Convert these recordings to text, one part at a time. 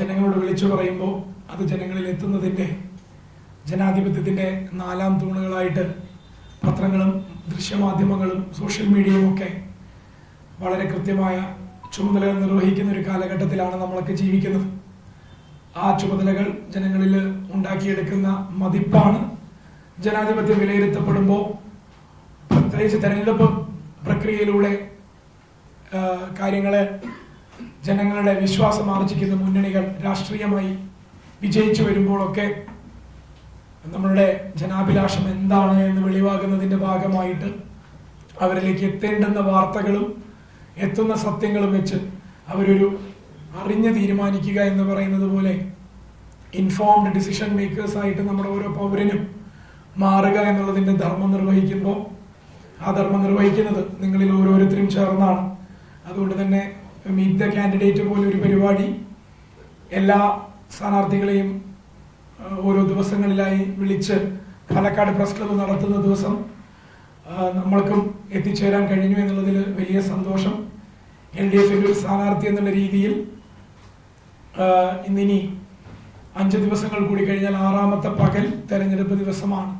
ജനങ്ങളോട് വിളിച്ചു പറയുമ്പോൾ അത് ജനങ്ങളിൽ എത്തുന്നതിന്റെ ജനാധിപത്യത്തിന്റെ നാലാം തൂണുകളായിട്ട് പത്രങ്ങളും ദൃശ്യമാധ്യമങ്ങളും സോഷ്യൽ മീഡിയയും ഒക്കെ വളരെ കൃത്യമായ ചുമതലകൾ നിർവഹിക്കുന്ന ഒരു കാലഘട്ടത്തിലാണ് നമ്മളൊക്കെ ജീവിക്കുന്നത്. ആ ചുമതലകൾ ജനങ്ങളിൽ ഉണ്ടാക്കിയെടുക്കുന്ന മതിപ്പാണ്. ജനാധിപത്യം വിലയിരുത്തപ്പെടുമ്പോൾ പ്രത്യേകിച്ച് തെരഞ്ഞെടുപ്പ് പ്രക്രിയയിലൂടെ കാര്യങ്ങളെ ജനങ്ങളുടെ വിശ്വാസം ആർജിക്കുന്ന മുന്നണികൾ രാഷ്ട്രീയമായി വിജയിച്ചു വരുമ്പോഴൊക്കെ നമ്മളുടെ ജനാഭിലാഷം എന്താണ് എന്ന് വെളിവാകുന്നതിന്റെ ഭാഗമായിട്ട് അവരിലേക്ക് എത്തേണ്ടുന്ന വാർത്തകളും എത്തുന്ന സത്യങ്ങളും വെച്ച് അവരൊരു അറിഞ്ഞ് തീരുമാനിക്കുക എന്ന് പറയുന്നത് പോലെ ഇൻഫോംഡ് ഡിസിഷൻ മേക്കേഴ്സ് ആയിട്ട് നമ്മുടെ ഓരോ പൗരനും മാറുക എന്നുള്ളതിന്റെ ധർമ്മം നിർവഹിക്കുമ്പോൾ ആ ധർമ്മം നിർവഹിക്കുന്നത് നിങ്ങളിൽ ഓരോരുത്തരും ചേർന്നാണ്. അതുകൊണ്ട് തന്നെ മീറ്റ് ദ കാൻഡിഡേറ്റ് പോലെ ഒരു പരിപാടി എല്ലാ സ്ഥാനാർത്ഥികളെയും ഓരോ ദിവസങ്ങളിലായി വിളിച്ച് പാലക്കാട് പ്രസ് ക്ലബ്ബ് നടത്തുന്ന ദിവസം നമ്മൾക്കും എത്തിച്ചേരാൻ കഴിഞ്ഞു എന്നുള്ളതിൽ വലിയ സന്തോഷം. എൽ ഡി എഫിന്റെ ഒരു സ്ഥാനാർത്ഥി എന്നുള്ള രീതിയിൽ ഇന്നിനി അഞ്ച് ദിവസങ്ങൾ കൂടി കഴിഞ്ഞാൽ ആറാമത്തെ പകൽ തെരഞ്ഞെടുപ്പ് ദിവസമാണ്.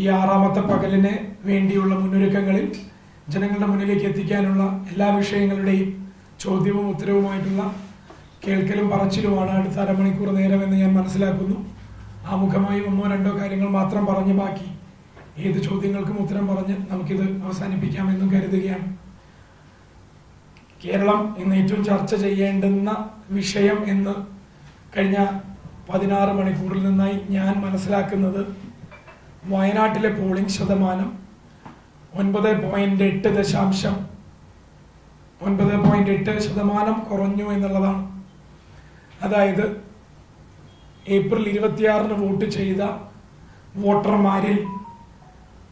ഈ ആറാമത്തെ പകലിന് വേണ്ടിയുള്ള മുന്നൊരുക്കങ്ങളിൽ ജനങ്ങളുടെ മുന്നിലേക്ക് എത്തിക്കാനുള്ള എല്ലാ വിഷയങ്ങളുടെയും ചോദ്യവും ഉത്തരവുമായിട്ടുള്ള കേൾക്കലും പറച്ചിലുമാണ് അടുത്ത അരമണിക്കൂർ നേരം എന്ന് ഞാൻ മനസ്സിലാക്കുന്നു. ആമുഖമായി ഒന്നോ രണ്ടോ കാര്യങ്ങൾ മാത്രം പറഞ്ഞ് ബാക്കി ഏത് ചോദ്യങ്ങൾക്കും ഉത്തരം പറഞ്ഞ് നമുക്കിത് അവസാനിപ്പിക്കാമെന്നും കരുതുകയാണ്. കേരളം ഇന്ന് ഏറ്റവും ചർച്ച ചെയ്യേണ്ടുന്ന വിഷയം എന്ന് കഴിഞ്ഞ പതിനാറ് മണിക്കൂറിൽ നിന്നായി ഞാൻ മനസ്സിലാക്കുന്നത് വയനാട്ടിലെ പോളിംഗ് ശതമാനം ഒൻപത് പോയിന്റ് എട്ട് ദശാംശം ഒൻപത് പോയിന്റ് എട്ട് ശതമാനം കുറഞ്ഞു എന്നുള്ളതാണ്. അതായത് ഏപ്രിൽ ഇരുപത്തിയാറിന് വോട്ട് ചെയ്ത വോട്ടർമാരിൽ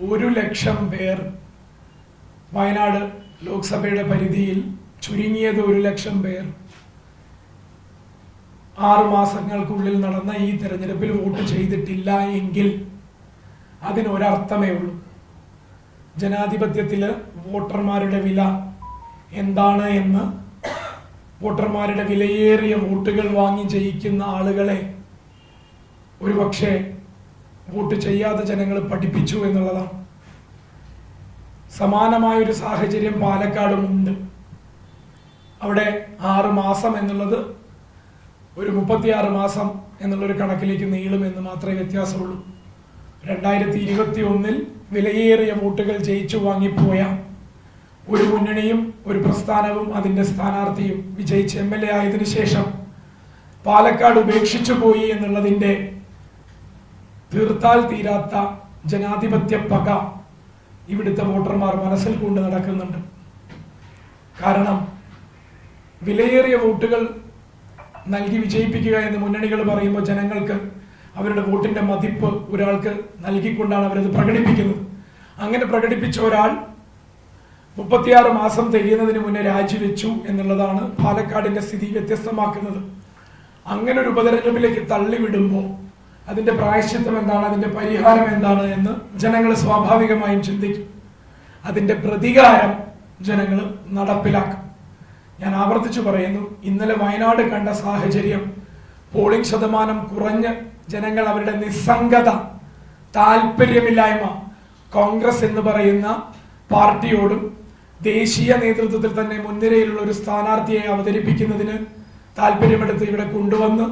ഒരു ലക്ഷം പേർ വയനാട് ലോക്സഭയുടെ പരിധിയിൽ ചുരുങ്ങിയത് ഒരു ലക്ഷം പേർ ആറു മാസങ്ങൾക്കുള്ളിൽ നടന്ന ഈ തെരഞ്ഞെടുപ്പിൽ വോട്ട് ചെയ്തിട്ടില്ല എങ്കിൽ അതിനൊരർത്ഥമേ ഉള്ളൂ. ജനാധിപത്യത്തിൽ വോട്ടർമാരുടെ വില എന്താണ് എന്ന് വോട്ടർമാരുടെ വിലയേറിയ വോട്ടുകൾ വാങ്ങി ജയിക്കുന്ന ആളുകളെ ഒരുപക്ഷെ വോട്ട് ചെയ്യാതെ ജനങ്ങൾ പഠിപ്പിച്ചു എന്നുള്ളതാണ്. സമാനമായ ഒരു സാഹചര്യം പാലക്കാടും ഉണ്ട്. അവിടെ ആറ് മാസം എന്നുള്ളത് ഒരു മുപ്പത്തിയാറ് മാസം എന്നുള്ളൊരു കണക്കിലേക്ക് നീളുമെന്ന് മാത്രമേ വ്യത്യാസമുള്ളൂ. രണ്ടായിരത്തി ഇരുപത്തി ഒന്നിൽ വിലയേറിയ വോട്ടുകൾ ജയിച്ചു വാങ്ങിപ്പോയ ഒരു മുന്നണിയും ഒരു പ്രസ്ഥാനവും അതിന്റെ സ്ഥാനാർത്ഥിയും വിജയിച്ച് എം എൽ എ ആയതിനു ശേഷം പാലക്കാട് ഉപേക്ഷിച്ചു പോയി എന്നുള്ളതിന്റെ തീർത്താൽ തീരാത്ത ജനാധിപത്യ പക ഇവിടുത്തെ വോട്ടർമാർ മനസ്സിൽ കൊണ്ട് നടക്കുന്നുണ്ട്. കാരണം വിലയേറിയ വോട്ടുകൾ നൽകി വിജയിപ്പിക്കുക എന്ന് മുന്നണികൾ പറയുമ്പോൾ ജനങ്ങൾക്ക് അവരുടെ വോട്ടിന്റെ മതിപ്പ് ഒരാൾക്ക് നൽകിക്കൊണ്ടാണ് അവരത് പ്രകടിപ്പിക്കുന്നത്. അങ്ങനെ പ്രകടിപ്പിച്ച ഒരാൾ മുപ്പത്തിയാറ് മാസം തികയുന്നതിന് മുന്നേ രാജിവെച്ചു എന്നുള്ളതാണ് പാലക്കാടിന്റെ സ്ഥിതി വ്യത്യസ്തമാക്കുന്നത്. അങ്ങനെ ഒരു ഉപതെരഞ്ഞെടുപ്പിലേക്ക് തള്ളിവിടുമ്പോൾ അതിന്റെ പ്രായശ്ചിത്തം എന്താണ് അതിന്റെ പരിഹാരം എന്താണ് എന്ന് ജനങ്ങൾ സ്വാഭാവികമായും ചിന്തിക്കും. അതിന്റെ പ്രതികാരം ജനങ്ങൾ നടപ്പിലാക്കും. ഞാൻ ആവർത്തിച്ചു പറയുന്നു ഇന്നലെ വയനാട് കണ്ട സാഹചര്യം പോളിംഗ് ശതമാനം കുറഞ്ഞ് ജനങ്ങൾ അവരുടെ നിസ്സംഗത താല്പര്യമില്ലായ്മ കോൺഗ്രസ് എന്ന് പറയുന്ന പാർട്ടിയോടും ദേശീയ നേതൃത്വത്തിൽ തന്നെ മുൻനിരയിലുള്ള ഒരു സ്ഥാനാർത്ഥിയെ അവതരിപ്പിക്കുന്നതിന് താല്പര്യമെടുത്ത് ഇവിടെ കൊണ്ടുവന്ന്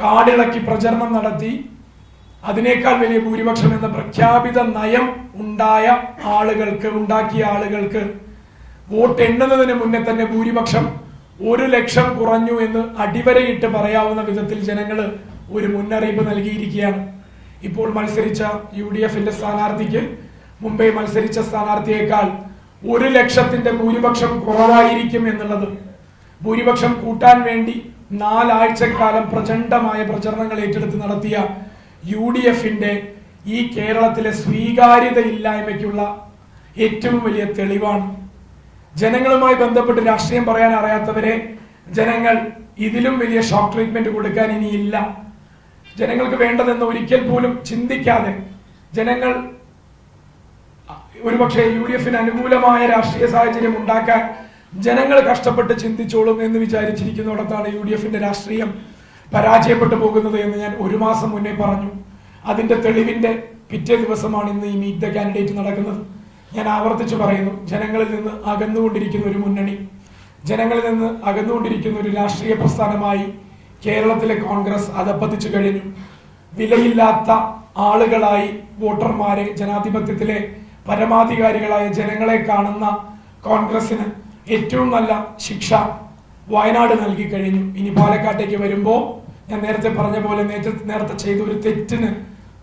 കാടിളക്കി പ്രചരണം നടത്തി. അതിനേക്കാൾ വലിയ ഭൂരിപക്ഷം എന്ന പ്രഖ്യാപിത നയം ഉണ്ടായ ആളുകൾക്ക് ഉണ്ടാക്കിയ ആളുകൾക്ക് വോട്ട് എണ്ണുന്നതിന് മുന്നേ തന്നെ ഭൂരിപക്ഷം ഒരു ലക്ഷം കുറഞ്ഞു എന്ന് അടിവരയിട്ട് പറയാവുന്ന വിധത്തിൽ ജനങ്ങൾ ഒരു മുന്നറിയിപ്പ് നൽകിയിരിക്കുകയാണ്. ഇപ്പോൾ മത്സരിച്ച യു ഡി എഫിന്റെ സ്ഥാനാർത്ഥിക്ക് മുംബൈ മത്സരിച്ച സ്ഥാനാർത്ഥിയേക്കാൾ ഒരു ലക്ഷത്തിന്റെ ഭൂരിപക്ഷം കുറവായിരിക്കും എന്നുള്ളത്. ഭൂരിപക്ഷം കൂട്ടാൻ വേണ്ടി നാലാഴ്ചക്കാലം പ്രചണ്ഡമായ പ്രചരണങ്ങൾ ഏറ്റെടുത്ത് നടത്തിയ യു ഡി എഫിന്റെ ഈ കേരളത്തിലെ സ്വീകാര്യതയില്ലായ്മയ്ക്കുള്ള ഏറ്റവും വലിയ തെളിവാണ്. ജനങ്ങളുമായി ബന്ധപ്പെട്ട് രാഷ്ട്രീയം പറയാൻ അറിയാത്തവരെ ജനങ്ങൾ ഇതിലും വലിയ ഷോക്ക് ട്രീറ്റ്മെന്റ് കൊടുക്കാൻ ഇനിയില്ല. ജനങ്ങൾക്ക് വേണ്ടതെന്ന് ഒരിക്കൽ പോലും ചിന്തിക്കാതെ ജനങ്ങൾ ഒരുപക്ഷെ യു ഡി എഫിന് അനുകൂലമായ രാഷ്ട്രീയ സാഹചര്യം ഉണ്ടാക്കാൻ ജനങ്ങൾ കഷ്ടപ്പെട്ട് ചിന്തിച്ചോളും എന്ന് വിചാരിച്ചിരിക്കുന്നിടത്താണ് യു ഡി എഫിന്റെ രാഷ്ട്രീയം പരാജയപ്പെട്ടു പോകുന്നത് എന്ന് ഞാൻ ഒരു മാസം മുന്നേ പറഞ്ഞു. അതിന്റെ തെളിവിന്റെ പിറ്റേ ദിവസമാണ് ഇന്ന് ഈ മീറ്റ് ദ കാൻഡിഡേറ്റ് നടക്കുന്നത്. ഞാൻ ആവർത്തിച്ചു പറയുന്നു ജനങ്ങളിൽ നിന്ന് അകന്നുകൊണ്ടിരിക്കുന്ന ഒരു മുന്നണി ജനങ്ങളിൽ നിന്ന് അകന്നുകൊണ്ടിരിക്കുന്ന ഒരു രാഷ്ട്രീയ പ്രസ്ഥാനമായി കേരളത്തിലെ കോൺഗ്രസ് അതപ്പതിച്ചു കഴിഞ്ഞു. വിലയില്ലാത്ത ആളുകളായി വോട്ടർമാരെ ജനാധിപത്യത്തിലെ പരമാധികാരികളായ ജനങ്ങളെ കാണുന്ന കോൺഗ്രസിന് ഏറ്റവും നല്ല ശിക്ഷ വയനാട് നൽകി കഴിഞ്ഞു. ഇനി പാലക്കാട്ടേക്ക് വരുമ്പോൾ ഞാൻ നേരത്തെ പറഞ്ഞ പോലെ നേരത്തെ ചെയ്ത ഒരു തെറ്റിന്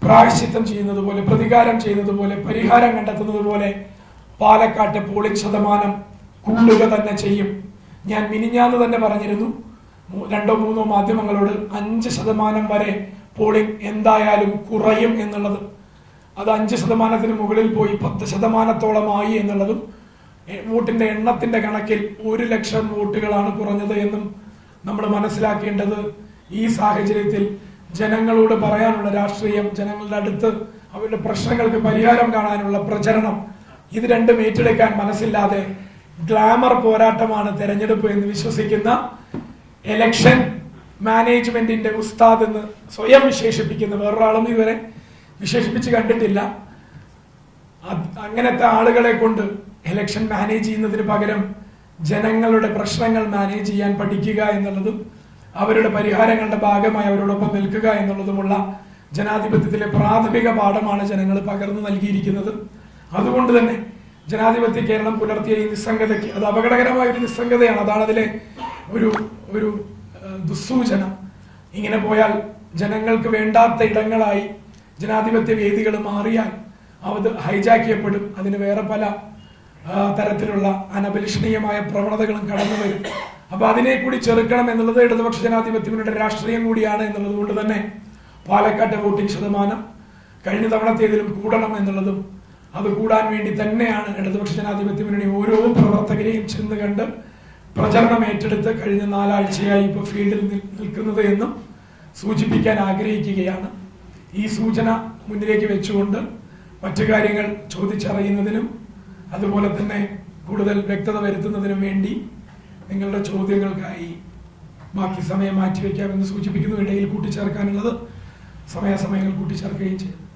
പ്രായശ്ചിത്തം ചെയ്യുന്നത് പോലെ പ്രതികാരം ചെയ്യുന്നത് പോലെ പരിഹാരം കണ്ടെത്തുന്നത് പോലെ പാലക്കാട്ട് പോളിംഗ് ശതമാനം കൂടുക തന്നെ ചെയ്യും. ഞാൻ മിനിഞ്ഞാന്ന് തന്നെ പറഞ്ഞിരുന്നു രണ്ടോ മൂന്നോ മാധ്യമങ്ങളോട് അഞ്ച് ശതമാനം വരെ പോളിംഗ് എന്തായാലും കുറയും എന്നുള്ളത്. അത് അഞ്ച് ശതമാനത്തിന് മുകളിൽ പോയി പത്ത് ശതമാനത്തോളമായി എന്നുള്ളതും വോട്ടിന്റെ എണ്ണത്തിന്റെ കണക്കിൽ ഒരു ലക്ഷം വോട്ടുകളാണ് കുറഞ്ഞത് എന്നും നമ്മൾ മനസ്സിലാക്കേണ്ടത് ഈ സാഹചര്യത്തിൽ ജനങ്ങളോട് പറയാനുള്ള രാഷ്ട്രീയം ജനങ്ങളുടെ അടുത്ത് അവരുടെ പ്രശ്നങ്ങൾക്ക് പരിഹാരം കാണാനുള്ള പ്രചരണം ഇത് രണ്ടും ഏറ്റെടുക്കാൻ മനസ്സില്ലാതെ ഗ്ലാമർ പോരാട്ടമാണ് തെരഞ്ഞെടുപ്പ് എന്ന് വിശ്വസിക്കുന്ന എലക്ഷൻ മാനേജ്മെന്റിന്റെ ഉസ്താദ് എന്ന് സ്വയം വിശേഷിപ്പിക്കുന്ന വേറൊരാളും ഇതുവരെ വിശേഷിപ്പിച്ച് കണ്ടിട്ടില്ല. അങ്ങനത്തെ ആളുകളെ കൊണ്ട് ഇലക്ഷൻ മാനേജ് ചെയ്യുന്നതിന് പകരം ജനങ്ങളുടെ പ്രശ്നങ്ങൾ മാനേജ് ചെയ്യാൻ പഠിക്കുക എന്നുള്ളതും അവരുടെ പരിഹാരങ്ങളുടെ ഭാഗമായി അവരോടൊപ്പം നിൽക്കുക എന്നുള്ളതുമുള്ള ജനാധിപത്യത്തിലെ പ്രാഥമിക പാഠമാണ് ജനങ്ങൾ പകർന്നു നൽകിയിരിക്കുന്നത്. അതുകൊണ്ട് തന്നെ ജനാധിപത്യ കേരളം പുലർത്തിയ ഈ നിസ്സംഗതയ്ക്ക് അത് അപകടകരമായ ഒരു നിസ്സംഗതയാണ്. അതാണ് അതിലെ ഒരു ഒരു ദുസ്സൂചന. ഇങ്ങനെ പോയാൽ ജനങ്ങൾക്ക് വേണ്ടാത്ത ഇടങ്ങളായി ജനാധിപത്യ വേദികൾ മാറിയാൽ അത് ഹൈജാക്ക് ചെയ്യപ്പെടും അതിന് വേറെ പല തരത്തിലുള്ള അനഭിലഷണീയമായ പ്രവണതകളും കടന്നു വരും. അപ്പൊ അതിനെ കൂടി ചെറുക്കണം എന്നുള്ളത് ഇടതുപക്ഷ ജനാധിപത്യത്തിനുടെ രാഷ്ട്രീയം കൂടിയാണ് എന്നുള്ളത് കൊണ്ട് തന്നെ പാലക്കാട്ടെ വോട്ടിംഗ് ശതമാനം കഴിഞ്ഞ തവണത്തേതിലും കൂടണം എന്നുള്ളതും അത് കൂടാൻ വേണ്ടി തന്നെയാണ് ഇടതുപക്ഷ ജനാധിപത്യ മുന്നണി ഓരോ പ്രവർത്തകരെയും ചെന്ന് കണ്ട് പ്രചരണം ഏറ്റെടുത്ത് കഴിഞ്ഞ നാലാഴ്ചയായി ഇപ്പോൾ ഫീൽഡിൽ നിൽ- നിൽക്കുന്നത് എന്നും സൂചിപ്പിക്കാൻ ആഗ്രഹിക്കുകയാണ്. ഈ സൂചന മുന്നിലേക്ക് വെച്ചുകൊണ്ട് മറ്റു കാര്യങ്ങൾ ചോദിച്ചറിയുന്നതിനും അതുപോലെ തന്നെ കൂടുതൽ വ്യക്തത വരുത്തുന്നതിനും വേണ്ടി നിങ്ങളുടെ ചോദ്യങ്ങൾക്കായി ബാക്കി സമയം മാറ്റിവെക്കാമെന്ന് സൂചിപ്പിക്കുന്നു. ഇടയിൽ കൂട്ടിച്ചേർക്കാനുള്ളത് സമയാസമയങ്ങൾ കൂട്ടിച്ചേർക്കുകയും ചെയ്യും.